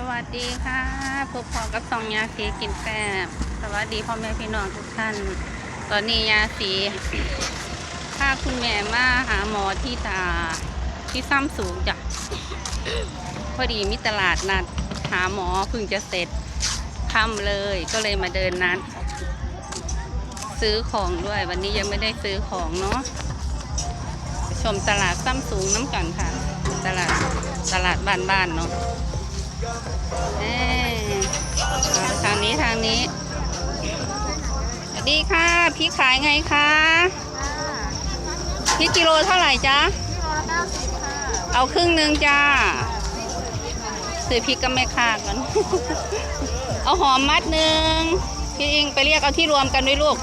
สวัสดีค่ะพบพอกับสองยาสีกินแซ่บสวัสดีพ่อแม่พี่น้องทุกท่าน ตอนนี้ยาสีพาคุณแม่มาหาหมอที่ตาที่ซ้ำสูงจ้ะพอดีมีตลาดนัดหาหมอเพิ่งจะเสร็จค่ำเลยก็เลยมาเดินนัด ซื้อของด้วยวันนี้ยังไม่ได้ซื้อของเนาะชมตลาดซ้ำสูงน้ำกันค่ะ ตลาดตลาดบ้านๆเนาะ เอ้ยเอาทางนี้ทางนี้สวัสดีค่ะพี่ขายไงคะพี่กิโลเท่าไหร่จ๊ะเอาครึ่งหนึ่งจ้าซื้อพริกก็ไม่ค่ากัน เอาหอมมัดหนึ่งพี่อิงไปเรียกเอาที่รวมกันด้วยลูก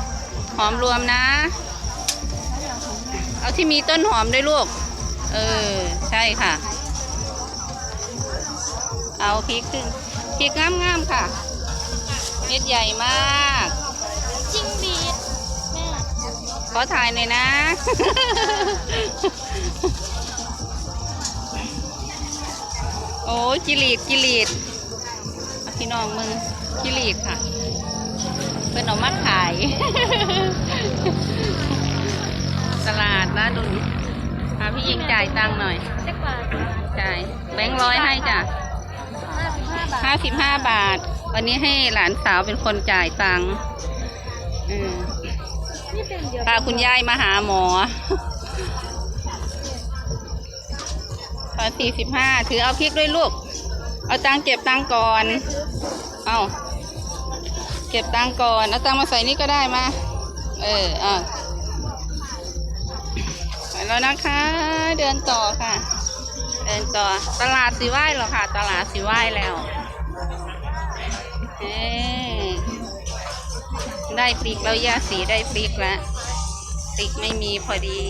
หอมรวมนะ เอาที่มีต้นหอมด้วยลูก เออ ใช่ค่ะ เอาพริกขึ้นพริกงามๆค่ะ เม็ดใหญ่มากจิ้งบีดแม่ขอถ่ายหน่อยนะ โอ้จิลีดจิลีดเอาพี่น้องมึงจิลีดค่ะเพื่อนเอามาขาย ตลาดนะดุนพาพี่ยิงจ่ายตังค์หน่อยเล็กกว่าจ่ายแบงค์ร้อยให้จ้ะห้าสิ บห้าทห้าสิบห้าบาท วันนี้ให้หลานสาวเป็นคนจ่ายตังค์เออนี่เป็นเดียวพาคุณยายมาหาหมอตอนสี่สิบห้าถือเอาพริกด้วยลูก เอาตังค์เก็บตังค์ก่อน เอาเก็บตังค์ก่อน เอาตังค์มาใส่นี่ก็ได้มา เออ อะไปแล้วนะคะ เดินต่อค่ะ นต่อตลาดสีไหว้หรอค่ะ ตลาดสีไหว้แล้วได้ปีกแล้วยาสีได้ปีกแล้วปีกไม่มีพอดี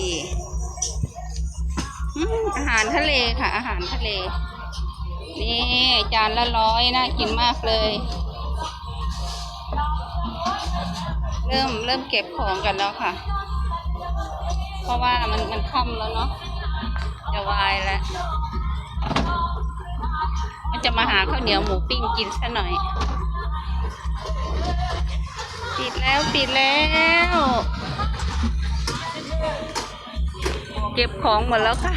อาหารทะเลค่ะ อาหารทะเล นี่จานละร้อยน่ากินมากเลย เริ่มเริ่มเก็บของกันแล้วค่ะ เพราะว่ามันมันค่ำแล้วเนาะจะวายแล้ว จะมาหาข้าวเหนียวหมูปิ้งกินซะหน่อย ปิดแล้วปิดแล้ว เก็บของหมดแล้วค่ะ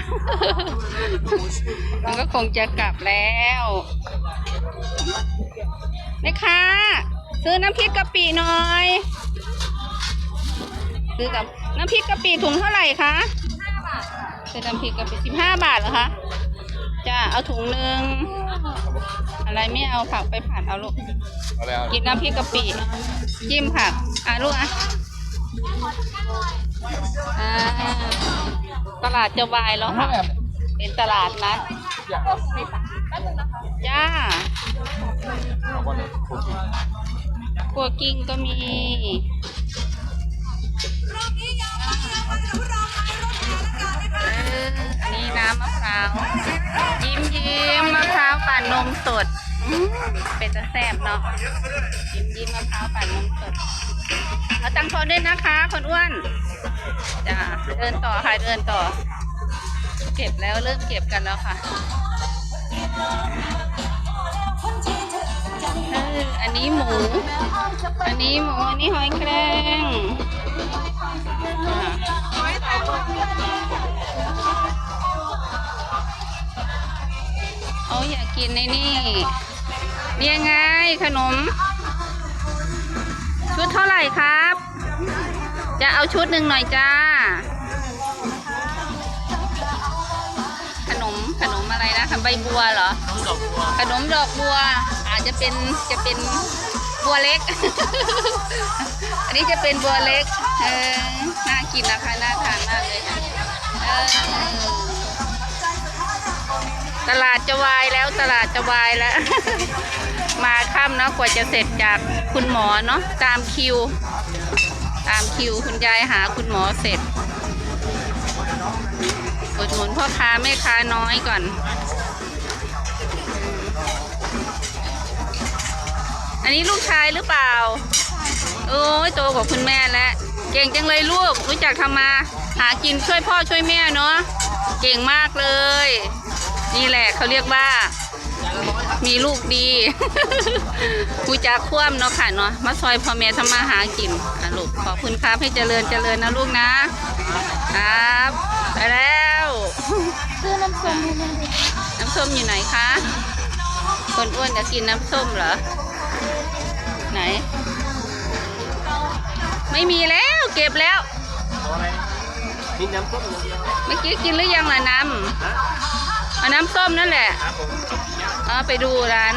มันก็คงจะกลับแล้วแม่ค้าซื้อน้ำพริกกะปิหน่อย ซื้อกับน้ำพริกกะปิถุงเท่าไหร่คะซื้อน้ำพริกกะปิสิบห้าบาทเหรอคะ จ้า เอาถุงหนึ่ง อะไรไม่เอาผักไปผัดเอาลูก เอาแล้วกินน้ำพริกกะปิจิ้มผักอะลูกอะอ่าตลาดจะวายแล้วค่ะ เป็นตลาดนัดอย่างจ้าเอาวันนี้โอเคกัวกิ้งก็มีเอออันนี้น้ำมะพร้าว มสด เป็นตะแซ่บเนาะยิ้มยิ้มมะพร้าวปั่นนมสดเอาตังค์ทอนด้วยนะคะ คนอ้วนจ้าเดินต่อค่ะเดินต่อ เก็บแล้วเริ่มเก็บกันแล้วค่ะเอออันนี้หมู อันนี้หมู อันนี้หอยแครง กินในนี่นี่ยังไงขนม ชุดเท่าไหร่ครับ จะเอาชุดหนึ่งหน่อยจ้า ขนมขนมอะไรนะทำใบบัวเหรอขนมดอกบัว อาจจะเป็นจะเป็นบัวเล็ก อันนี้จะเป็นบัวเล็ก เออ น่ากินนะคะ น่าทานมากเลยค่ะเออ ตลาดจะวายแล้วตลาดจะวายแล้ว มาค่ำเนาะกว่าจะเสร็จจากคุณหมอเนาะตามคิว ตามคิวคุณยายหาคุณหมอเสร็จอุดหนุนพ่อค้าแม่ค้าน้อยก่อน อันนี้ลูกชายหรือเปล่า โอ้ยโตกว่าคุณแม่แล้ว เก่งจังเลยลูกรู้จักทำมา หากินช่วยพ่อช่วยแม่เนาะ เก่งมากเลย นี่แหละเขาเรียกว่า มีลูกดีกูจะคว่ำเนาะค่ะเนาะมาซอยพ่อแม่ทำมาหากินอะลูกขอบคุณครับให้เจริญเจริญนะลูกนะ ครับ ไปแล้วซื้อน้ำส้มให้แม่ด้วยน้ำส้มอยู่ไหนคะ คนอ้วนจะกินน้ำส้มเหรอ ไหน ไม่มีแล้วเก็บแล้วมีน้ำส้มอย่างเดียวเมื่อกี้กินหรือยังล่ะน้ำเอาน้ำส้มนั่นแหละครับผมเอาไปดูร้าน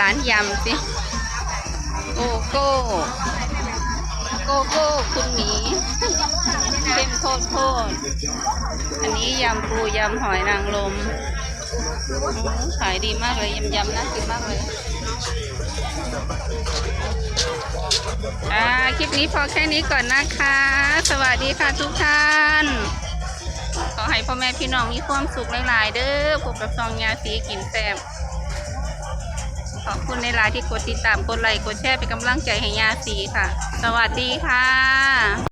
ร้านยำสิโกโก้โกโก้คุณหมีเข้มโคตรโคตรอันนี้ยำปูยำหอยนางรมอื้อหือขายดีมากเลยยำยำน่ากินมากเลยอ่าคลิปนี้พอแค่นี้ก่อนนะคะ สวัสดีค่ะทุกท่านขอ ให้พ่อแม่พี่น้องมีความสุขหลายๆเด้อพบกับซองยาสีกินแซ่บขอบคุณในไลน์ที่กดติดตาม กดไลค์ กดแชร์เป็นกำลังใจให้ยาสีค่ะ สวัสดีค่ะ